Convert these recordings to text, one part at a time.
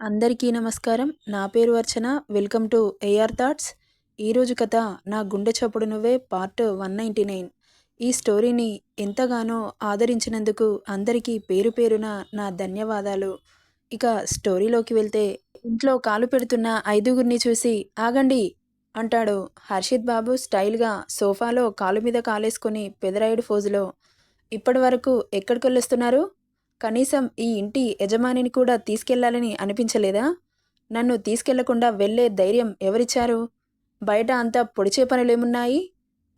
అందరికీ నమస్కారం. నా పేరు Archana. Welcome to AR thoughts. ఈరోజు కథ నా గుండె చప్పుడు నువ్వే పార్ట్ వన్ నైంటీ నైన్. ఈ స్టోరీని ఎంతగానో ఆదరించినందుకు అందరికీ పేరు పేరున నా ధన్యవాదాలు. ఇక స్టోరీలోకి వెళ్తే ఇంట్లో కాలు పెడుతున్న ఐదుగురిని చూసి ఆగండి అంటాడు హర్షిత్ బాబు స్టైల్గా సోఫాలో కాలు మీద కాలేసుకుని పెదరాయుడు ఫోజులో. ఇప్పటి వరకు ఎక్కడికి వెళ్ళొస్తున్నారు? కనీసం ఈ ఇంటి యజమానిని కూడా తీసుకెళ్ళాలని అనిపించలేదా? నన్ను తీసుకెళ్ళకుండా వెళ్ళే ధైర్యం ఎవరిచ్చారు? బయట అంతా పొడిచే పనులేమున్నాయి?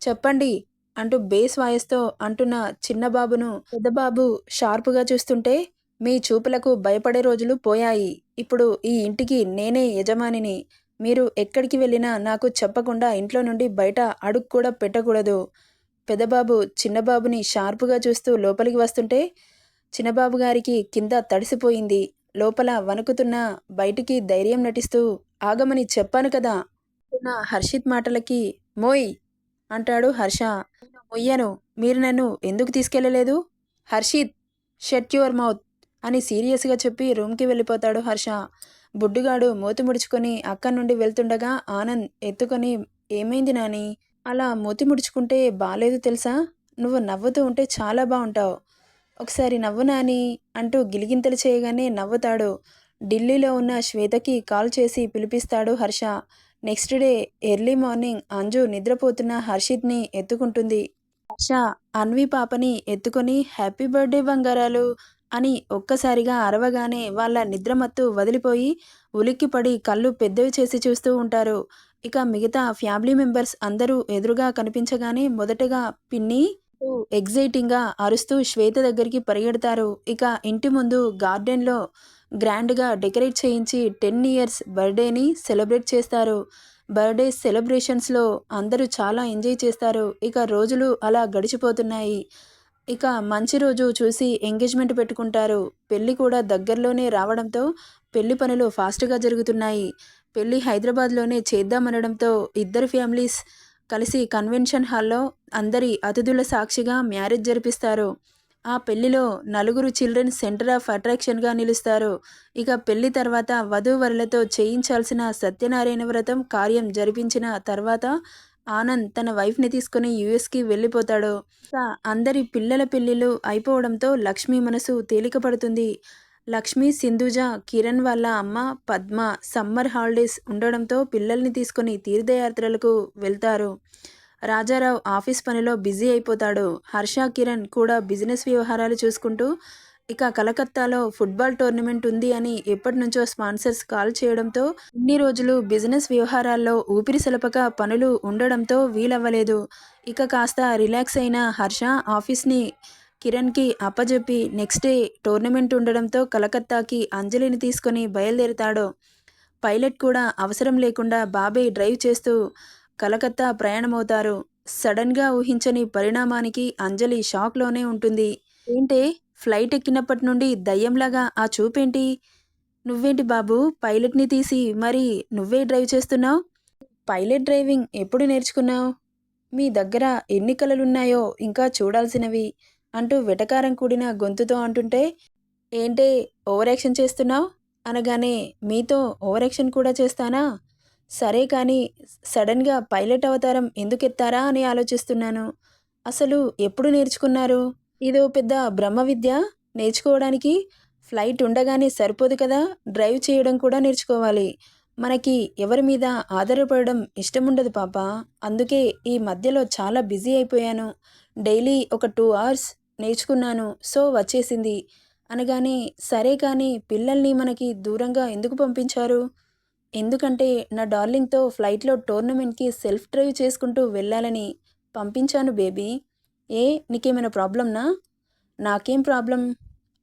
చెప్పండి అంటూ బేస్ వాయిస్తో అంటున్న చిన్నబాబును పెద్దబాబు షార్పుగా చూస్తుంటే మీ చూపులకు భయపడే రోజులు పోయాయి. ఇప్పుడు ఈ ఇంటికి నేనే యజమానిని. మీరు ఎక్కడికి వెళ్ళినా నాకు చెప్పకుండా ఇంట్లో నుండి బయట అడుగు కూడా పెట్టకూడదు. పెద్దబాబు చిన్నబాబుని షార్పుగా చూస్తూ లోపలికి వస్తుంటే చిన్నబాబు గారికి కింద తడిసిపోయింది. లోపల వణుకుతున్న బయటికి ధైర్యం నటిస్తూ ఆగమని చెప్పాను కదా నా హర్షిత్ మాటలకి మోయ్ అంటాడు హర్ష. మొయ్యను మీరు నన్ను ఎందుకు తీసుకెళ్ళలేదు? హర్షిత్ షట్ యువర్ మౌత్ అని సీరియస్గా చెప్పి రూమ్కి వెళ్ళిపోతాడు హర్ష. బుడ్డుగాడు మూతి ముడుచుకొని అక్కడి నుండి వెళ్తుండగా ఆనంద్ ఎత్తుకొని ఏమైంది నాని? అలా మూతి ముడుచుకుంటే బాలేదు తెలుసా? నువ్వు నవ్వుతూ ఉంటే చాలా బాగుంటావు. ఒకసారి నవ్వు నాని అంటూ గిలిగింతలు చేయగానే నవ్వుతాడు. ఢిల్లీలో ఉన్న శ్వేతకి కాల్ చేసి పిలిపిస్తాడు Harsha. Next day early morning Anju నిద్రపోతున్న హర్షిత్ని ఎత్తుకుంటుంది. హర్ష అన్వి పాపని ఎత్తుకొని హ్యాపీ బర్త్డే బంగారాలు అని ఒక్కసారిగా అరవగానే వాళ్ళ నిద్రమత్తు వదిలిపోయి ఉలిక్కిపడి కళ్ళు పెద్దవి చేసి చూస్తూ ఉంటారు. ఇక మిగతా ఫ్యామిలీ మెంబర్స్ అందరూ ఎదురుగా కనిపించగానే మొదటగా పిన్ని ఎగ్జైటింగ్గా అరుస్తూ శ్వేత దగ్గరికి పరిగెడతారు. ఇక ఇంటి ముందు గార్డెన్లో గ్రాండ్గా డెకరేట్ చేయించి టెన్ ఇయర్స్ బర్త్డేని సెలబ్రేట్ చేస్తారు. బర్త్డే సెలబ్రేషన్స్లో అందరూ చాలా ఎంజాయ్ చేస్తారు. ఇక రోజులు అలా గడిచిపోతున్నాయి. ఇక మంచి రోజు చూసి ఎంగేజ్మెంట్ పెట్టుకుంటారు. పెళ్ళి కూడా దగ్గరలోనే రావడంతో పెళ్ళి పనులు ఫాస్ట్గా జరుగుతున్నాయి. పెళ్ళి హైదరాబాద్లోనే చేద్దామనడంతో ఇద్దరు ఫ్యామిలీస్ కలిసి కన్వెన్షన్ హాల్లో అందరి అతిథుల సాక్షిగా మ్యారేజ్ జరిపిస్తారు. ఆ పెళ్ళిలో నలుగురు చిల్డ్రన్ సెంటర్ ఆఫ్ అట్రాక్షన్గా నిలుస్తారు. ఇక పెళ్ళి తర్వాత వధూవరులతో చేయించాల్సిన సత్యనారాయణ వ్రతం కార్యం జరిపించిన తర్వాత ఆనంద్ తన వైఫ్ని తీసుకుని యుఎస్కి వెళ్ళిపోతాడు. అందరి పిల్లల పెళ్ళిళ్ళు అయిపోవడంతో లక్ష్మి మనసు తేలిక పడుతుంది లక్ష్మి సింధుజ కిరణ్ వాళ్ళ అమ్మ పద్మ సమ్మర్ హాలిడేస్ ఉండడంతో పిల్లల్ని తీసుకొని తీర్థయాత్రలకు వెళ్తారు. రాజారావు ఆఫీస్ పనిలో బిజీ అయిపోతాడు. హర్ష కిరణ్ కూడా బిజినెస్ వ్యవహారాలు చూసుకుంటూ ఇక కలకత్తాలో ఫుట్బాల్ టోర్నమెంట్ ఉంది అని ఎప్పటి నుంచో స్పాన్సర్స్ కాల్ చేయడంతో ఇన్ని రోజులు బిజినెస్ వ్యవహారాల్లో ఊపిరి సలపక పనులు ఉండడంతో వీలవ్వలేదు. ఇక కాస్త రిలాక్స్ అయిన హర్ష ఆఫీస్ని కిరణ్కి అప్పజెప్పి నెక్స్ట్ డే టోర్నమెంట్ ఉండడంతో కలకత్తాకి అంజలిని తీసుకొని బయలుదేరుతాడు. పైలట్ కూడా అవసరం లేకుండా బాబే డ్రైవ్ చేస్తూ కలకత్తా ప్రయాణమవుతారు. సడన్గా ఊహించని పరిణామానికి అంజలి షాక్లోనే ఉంటుంది. ఏంటే? ఫ్లైట్ ఎక్కినప్పటి నుండి దయ్యంలాగా ఆ చూపేంటి? నువ్వేంటి బాబు? పైలట్ని తీసి మరి నువ్వే డ్రైవ్ చేస్తున్నావు? పైలట్ డ్రైవింగ్ ఎప్పుడు నేర్చుకున్నావు? మీ దగ్గర ఎన్ని కళలున్నాయో ఇంకా చూడాల్సినవి. అంటూ వెటకారం కూడిన గొంతుతో అంటుంటే ఏంటే ఓవర్ యాక్షన్ చేస్తున్నావు? అనగానే మీతో ఓవర్ యాక్షన్ కూడా చేస్తానా? సరే కానీ సడన్గా పైలట్ అవతారం ఎందుకు ఎత్తారా అని ఆలోచిస్తున్నాను. అసలు ఎప్పుడు నేర్చుకున్నారు? ఇదో పెద్ద బ్రహ్మ విద్య? నేర్చుకోవడానికి ఫ్లైట్ ఉండగానే సరిపోదు కదా? డ్రైవ్ చేయడం కూడా నేర్చుకోవాలి. మనకి ఎవరి మీద ఆధారపడడం ఇష్టం ఉండదు పాప. అందుకే ఈ మధ్యలో చాలా బిజీ అయిపోయాను. డైలీ ఒక టూ అవర్స్ నేర్చుకున్నాను సో వచ్చేసింది. అనగానే సరే కానీ పిల్లల్ని మనకి దూరంగా ఎందుకు పంపించారు? ఎందుకంటే నా డార్లింగ్తో ఫ్లైట్లో టోర్నమెంట్కి సెల్ఫ్ డ్రైవ్ చేసుకుంటూ వెళ్ళాలని పంపించాను బేబీ. ఏ నీకేమైనా ప్రాబ్లంనా నాకేం ప్రాబ్లం?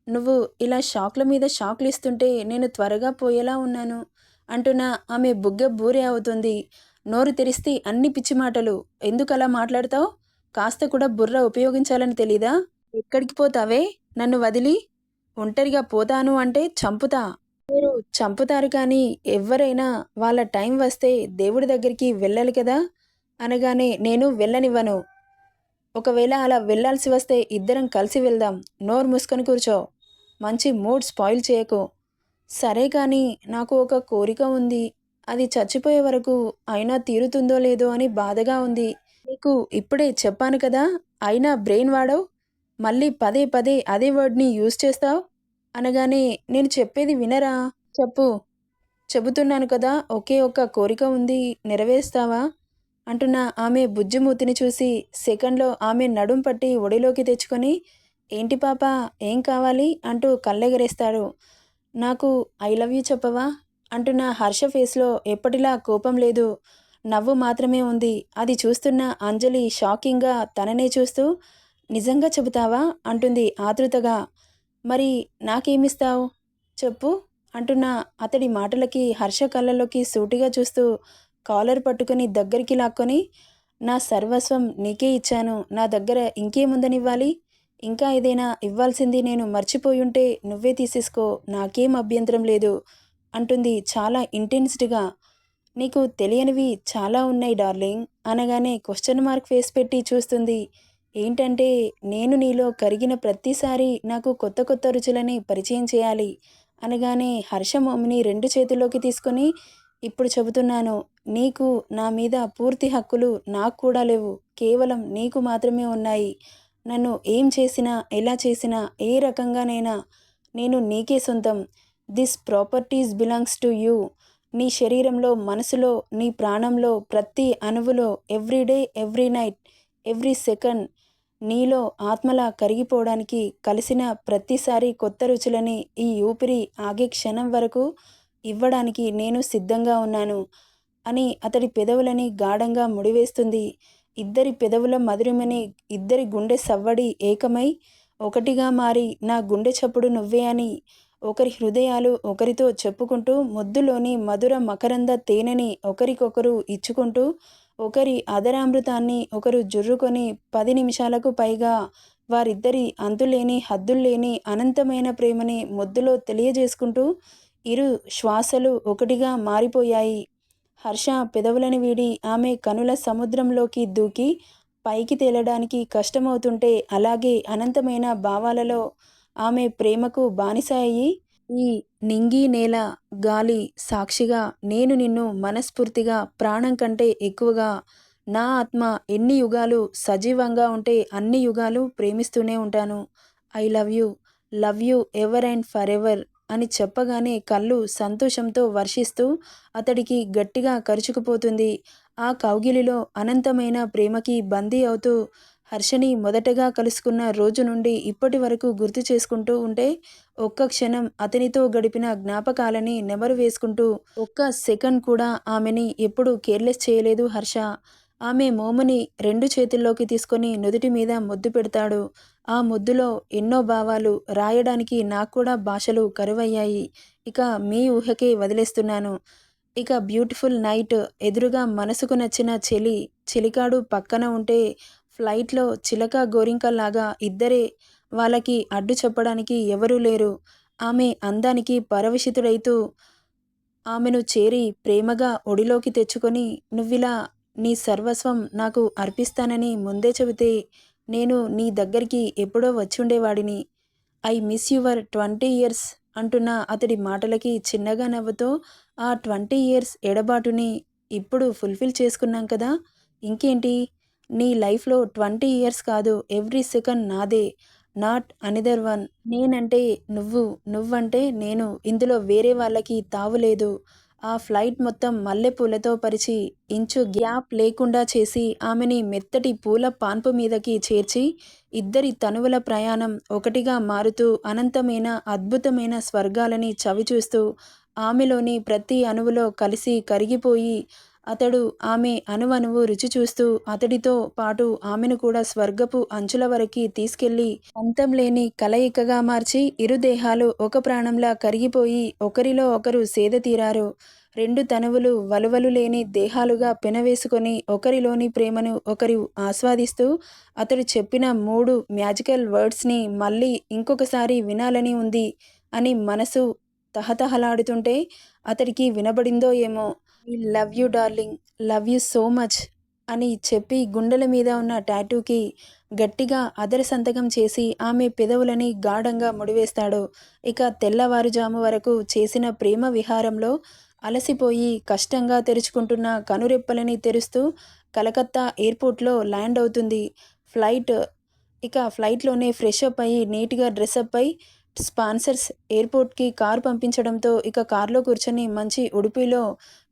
నువ్వు ఇలా షాక్ల మీద షాక్లు ఇస్తుంటే నేను త్వరగా పోయేలా ఉన్నాను అంటున్న ఆమె బుగ్గ బూరే అవుతుంది. నోరు తెరిస్తే అన్ని పిచ్చి మాటలు. ఎందుకు అలా మాట్లాడతావు? కాస్త కూడా బుర్ర ఉపయోగించాలని తెలీదా? ఎక్కడికి పోతావే? నన్ను వదిలి. ఒంటరిగా పోతాను అంటే చంపుతా. మీరు చంపుతారు కానీ ఎవరైనా వాళ్ళ టైం వస్తే దేవుడి దగ్గరికి వెళ్ళాలి కదా? అనగానే నేను వెళ్ళనివ్వను. ఒకవేళ అలా వెళ్ళాల్సి వస్తే ఇద్దరం కలిసి వెళ్దాం. నోరు మూసుకొని కూర్చో. మంచి మూడ్ స్పాయిల్ చేయకు. సరే కానీ నాకు ఒక కోరిక ఉంది. అది చచ్చిపోయే వరకు అయినా తీరుతుందో లేదో అని బాధగా ఉంది. నీకు ఇప్పుడే చెప్పాను కదా అయినా బ్రెయిన్ వాడవు? మళ్ళీ పదే పదే అదే వర్డ్ని యూజ్ చేస్తావు? అనగానే నేను చెప్పేది వినరా? చెప్పు. చెబుతున్నాను కదా ఒకే ఒక్క కోరిక ఉంది నెరవేరుస్తావా? అంటున్న ఆమె బుజ్జిమూతిని చూసి సెకండ్లో ఆమె నడుం పట్టి ఒడిలోకి తెచ్చుకొని ఏంటి పాప ఏం కావాలి? అంటూ కళ్ళెగరేస్తాడు. నాకు ఐ లవ్ యూ చెప్పవా? అంటున్న హర్ష ఫేస్లో ఎప్పటిలా కోపం లేదు. నవ్వు మాత్రమే ఉంది. అది చూస్తున్న అంజలి షాకింగ్గా తననే చూస్తూ నిజంగా చెబుతావా? అంటుంది ఆతృతగా. మరి నాకేమిస్తావు? చెప్పు అంటున్న అతడి మాటలకి హర్ష కళ్ళలోకి సూటిగా చూస్తూ కాలర్ పట్టుకొని దగ్గరికి లాక్కొని నా సర్వస్వం నీకే ఇచ్చాను నా దగ్గర ఇంకేముందనివ్వాలి? ఇంకా ఏదైనా ఇవ్వాల్సింది నేను మర్చిపోయుంటే నువ్వే తీసేసుకో నాకేం అభ్యంతరం లేదు అంటుంది చాలా ఇంటెన్స్డ్గా నీకు తెలియనివి చాలా ఉన్నాయి డార్లింగ్ అనగానే క్వశ్చన్ మార్క్ ఫేస్ పెట్టి చూస్తుంది. ఏంటంటే నేను నీలో కరిగిన ప్రతిసారి నాకు కొత్త కొత్త రుచులని పరిచయం చేయాలి అనగానే హర్షమోమిని రెండు చేతుల్లోకి తీసుకొని ఇప్పుడు చెబుతున్నాను నీకు నా మీద పూర్తి హక్కులు నాకు కూడా లేవు. కేవలం నీకు మాత్రమే ఉన్నాయి. నన్ను ఏం చేసినా ఎలా చేసినా ఏ రకంగానైనా నేను నీకే సొంతం. This properties belongs to you నీ శరీరంలో మనసులో నీ ప్రాణంలో ప్రతి అణువులో everyday every night every second నీలో ఆత్మలా కరిగిపోవడానికి కలిసిన ప్రతిసారి కొత్త రుచులని ఈ ఊపిరి ఆగే క్షణం వరకు ఇవ్వడానికి నేను సిద్ధంగా ఉన్నాను అని అతడి పెదవులని గాఢంగా ముడివేస్తుంది. ఇద్దరి పెదవుల మధురిమని ఇద్దరి గుండె సవ్వడి ఏకమై ఒకటిగా మారి నా గుండె చప్పుడు నువ్వే అని ఒకరి హృదయాలు ఒకరితో చెప్పుకుంటూ ముద్దులోని మధుర మకరంద తేనెని ఒకరికొకరు ఇచ్చుకుంటూ ఒకరి అదరామృతాన్ని ఒకరు జుర్రుకొని పది నిమిషాలకు పైగా వారిద్దరి అంతులేని హద్దుల్లేని అనంతమైన ప్రేమని ముద్దులో తెలియజేసుకుంటూ ఇరు శ్వాసలు ఒకటిగా మారిపోయాయి. హర్ష పెదవులని వీడి ఆమె కనుల సముద్రంలోకి దూకి పైకి తేలడానికి కష్టమవుతుంటే అలాగే అనంతమైన భావాలలో ఆమె ప్రేమకు బానిస అయ్యి ఈ నింగి నేల గాలి సాక్షిగా నేను నిన్ను మనస్ఫూర్తిగా ప్రాణం కంటే ఎక్కువగా నా ఆత్మ ఎన్ని యుగాలు సజీవంగా ఉంటే అన్ని యుగాలు ప్రేమిస్తూనే ఉంటాను. I love you love you ever and forever అని చెప్పగానే కళ్ళు సంతోషంతో వర్షిస్తూ అతడికి గట్టిగా కరుచుకుపోతుంది. ఆ కౌగిలిలో అనంతమైన ప్రేమకి బందీ అవుతూ హర్షని మొదటగా కలుసుకున్న రోజు నుండి ఇప్పటి వరకు గుర్తు చేసుకుంటూ ఉంటే ఒక్క క్షణం అతనితో గడిపిన జ్ఞాపకాలని నెమరు వేసుకుంటూ ఒక్క సెకండ్ కూడా ఆమెని ఎప్పుడూ కేర్లెస్ చేయలేదు హర్ష. ఆమె మోముని రెండు చేతుల్లోకి తీసుకొని నుదుటి మీద ముద్దు పెడతాడు. ఆ ముద్దులో ఎన్నో భావాలు రాయడానికి నాకు కూడా భాషలు కరువయ్యాయి. ఇక మీ ఊహకే వదిలేస్తున్నాను. ఇక బ్యూటిఫుల్ నైట్ ఎదురుగా మనసుకు నచ్చిన చెలి చెలికాడు పక్కన ఉంటే ఫ్లైట్లో చిలక గోరింకల్లాగా ఇద్దరే వాళ్ళకి అడ్డు చెప్పడానికి ఎవరూ లేరు. ఆమె అందానికి పరవశితుడైతూ ఆమెను చేరి ప్రేమగా ఒడిలోకి తెచ్చుకొని నువ్విలా నీ సర్వస్వం నాకు అర్పిస్తానని ముందే చెబితే నేను నీ దగ్గరికి ఎప్పుడో వచ్చుండేవాడిని. I miss your twenty years అంటున్న అతడి మాటలకి చిన్నగా నవ్వుతూ ఆ ట్వంటీ ఇయర్స్ ఎడబాటుని ఇప్పుడు ఫుల్ఫిల్ చేసుకున్నాం కదా! ఇంకేంటి? నీ లైఫ్లో ట్వంటీ ఇయర్స్ కాదు ఎవ్రీ సెకండ్ నాదే. Not another one. నేనంటే నువ్వు నువ్వంటే నేను. ఇందులో వేరే వాళ్ళకి తావులేదు ఆ ఫ్లైట్ మొత్తం మల్లెపూలతో పరిచి ఇంచు గ్యాప్ లేకుండా చేసి ఆమెని మెత్తటి పూల పాన్పు మీదకి చేర్చి ఇద్దరి తనువుల ప్రయాణం ఒకటిగా మారుతూ అనంతమైన అద్భుతమైన స్వర్గాలని చవిచూస్తూ ఆమెలోని ప్రతి అణువులో కలిసి కరిగిపోయి అతడు ఆమె అనువనువు రుచి చూస్తూ అతడితో పాటు ఆమెను కూడా స్వర్గపు అంచుల వరకు తీసుకెళ్ళి అంతం లేని కలయికగా మార్చి ఇరు దేహాలు ఒక ప్రాణంలా కరిగిపోయి ఒకరిలో ఒకరు సేద తీరారు. రెండు తనువులు వలువలు లేని దేహాలుగా పెనవేసుకొని ఒకరిలోని ప్రేమను ఒకరు ఆస్వాదిస్తూ అతడు చెప్పిన మూడు మ్యాజికల్ వర్డ్స్ని మళ్ళీ ఇంకొకసారి వినాలని ఉంది అని మనసు తహతహలాడుతుంటే అతడికి వినబడిందో ఏమో. I love you darling love you so much అని చెప్పి గుండెల మీద ఉన్న టాటూకి గట్టిగా అదర సంతకం చేసి ఆమె పెదవులని గాఢంగా ముడివేస్తాడు. ఇక తెల్లవారుజాము వరకు చేసిన ప్రేమ విహారంలో అలసిపోయి కష్టంగా తెరుచుకుంటున్న కనురెప్పలని తెరుస్తూ కలకత్తా ఎయిర్పోర్ట్లో ల్యాండ్ అవుతుంది. ఫ్లైట్ ఇక ఫ్లైట్లోనే ఫ్రెష్ అప్ అయ్యి నీట్గా డ్రెస్అప్ అయి స్పాన్సర్స్ ఎయిర్పోర్ట్కి కారు పంపించడంతో ఇక కారులో కూర్చొని మంచి ఉడుపిలో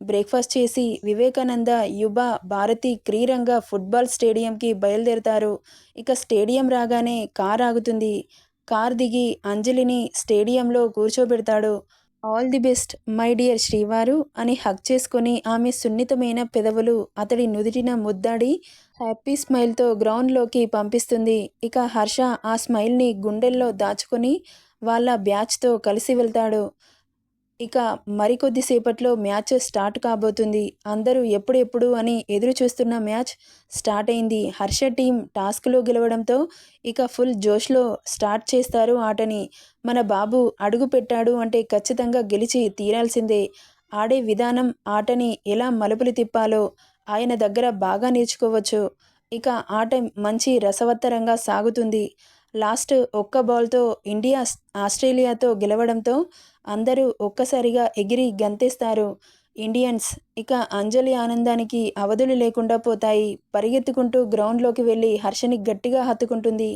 బ్రేక్ఫాస్ట్ చేసి వివేకానంద యువ భారతి క్రీరంగ ఫుట్బాల్ స్టేడియంకి బయలుదేరుతారు. ఇక స్టేడియం రాగానే కార్ ఆగుతుంది. కార్ దిగి అంజలిని స్టేడియంలో కూర్చోబెడతాడు. All the best my dear శ్రీవారు అని హక్ చేసుకొని ఆమె సున్నితమైన పెదవులు అతడి నుదిటిన ముద్దాడి హ్యాపీ స్మైల్తో గ్రౌండ్లోకి పంపిస్తుంది. ఇక హర్ష ఆ స్మైల్ని గుండెల్లో దాచుకొని వాళ్ళ బ్యాచ్తో కలిసి వెళ్తాడు. ఇక మరికొద్దిసేపట్లో మ్యాచ్ స్టార్ట్ కాబోతుంది. అందరూ ఎప్పుడెప్పుడు అని ఎదురు చూస్తున్న మ్యాచ్ స్టార్ట్ అయింది. హర్ష టీం టాస్క్లో గెలవడంతో ఇక ఫుల్ జోష్లో స్టార్ట్ చేస్తారు ఆటని. మన బాబు అడుగు పెట్టాడు అంటే ఖచ్చితంగా గెలిచి తీరాల్సిందే. ఆడే విధానం ఆటని ఎలా మలుపులు తిప్పాలో ఆయన దగ్గర బాగా నేర్చుకోవచ్చు. ఇక ఆట మంచి రసవత్తరంగా సాగుతుంది. లాస్ట్ ఒక్క బాల్తో ఇండియా ఆస్ట్రేలియాతో గెలవడంతో అందరూ ఒక్కసారిగా ఎగిరి గంతేస్తారు. ఇండియన్స్ ఇక అంజలి ఆనందానికి అవధులు లేకుండా పోతాయి. పరిగెత్తుకుంటూ గ్రౌండ్లోకి వెళ్ళి హర్షని గట్టిగా హత్తుకుంటుంది.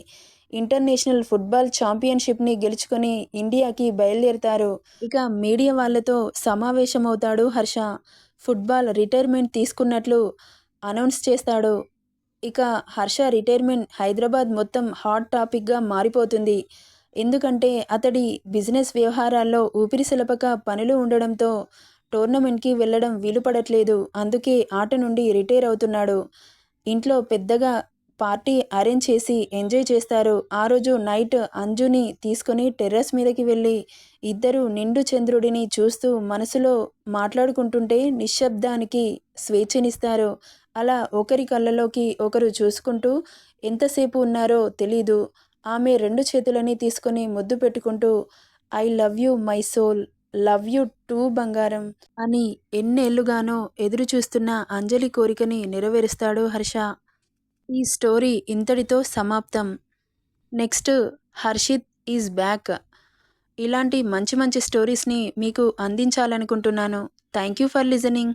ఇంటర్నేషనల్ ఫుట్బాల్ ఛాంపియన్షిప్ని గెలుచుకొని ఇండియాకి బయలుదేరుతారు. ఇక మీడియా వాళ్ళతో సమావేశమవుతాడు హర్ష. ఫుట్బాల్ రిటైర్మెంట్ తీసుకున్నట్లు అనౌన్స్ చేస్తాడు. ఇక హర్ష రిటైర్మెంట్ హైదరాబాద్ మొత్తం హాట్ టాపిక్గా మారిపోతుంది. ఎందుకంటే అతడి బిజినెస్ వ్యవహారాల్లో ఊపిరిసలపక పనులు ఉండడంతో టోర్నమెంట్కి వెళ్ళడం వీలుపడట్లేదు. అందుకే ఆట నుండి రిటైర్ అవుతున్నాడు. ఇంట్లో పెద్దగా పార్టీ అరేంజ్ చేసి ఎంజాయ్ చేస్తారు. ఆ రోజు నైట్ అంజుని తీసుకొని టెర్రస్ మీదకి వెళ్ళి ఇద్దరు నిండు చంద్రుడిని చూస్తూ మనసులో మాట్లాడుకుంటుంటే నిశ్శబ్దానికి స్వేచ్ఛనిస్తారు. అలా ఒకరి కళ్ళలోకి ఒకరు చూసుకుంటూ ఎంతసేపు ఉన్నారో తెలీదు. ఆమె రెండు చేతులని తీసుకొని ముద్దు పెట్టుకుంటూ I love you my soul. Love you too బంగారం అని ఎన్నేళ్ళుగానో ఎదురు చూస్తున్న అంజలి కోరికని నెరవేరుస్తాడు హర్ష. ఈ స్టోరీ ఇంతటితో సమాప్తం. Next Harshit is back. ఇలాంటి మంచి మంచి స్టోరీస్ని మీకు అందించాలనుకుంటున్నాను. Thank you for listening.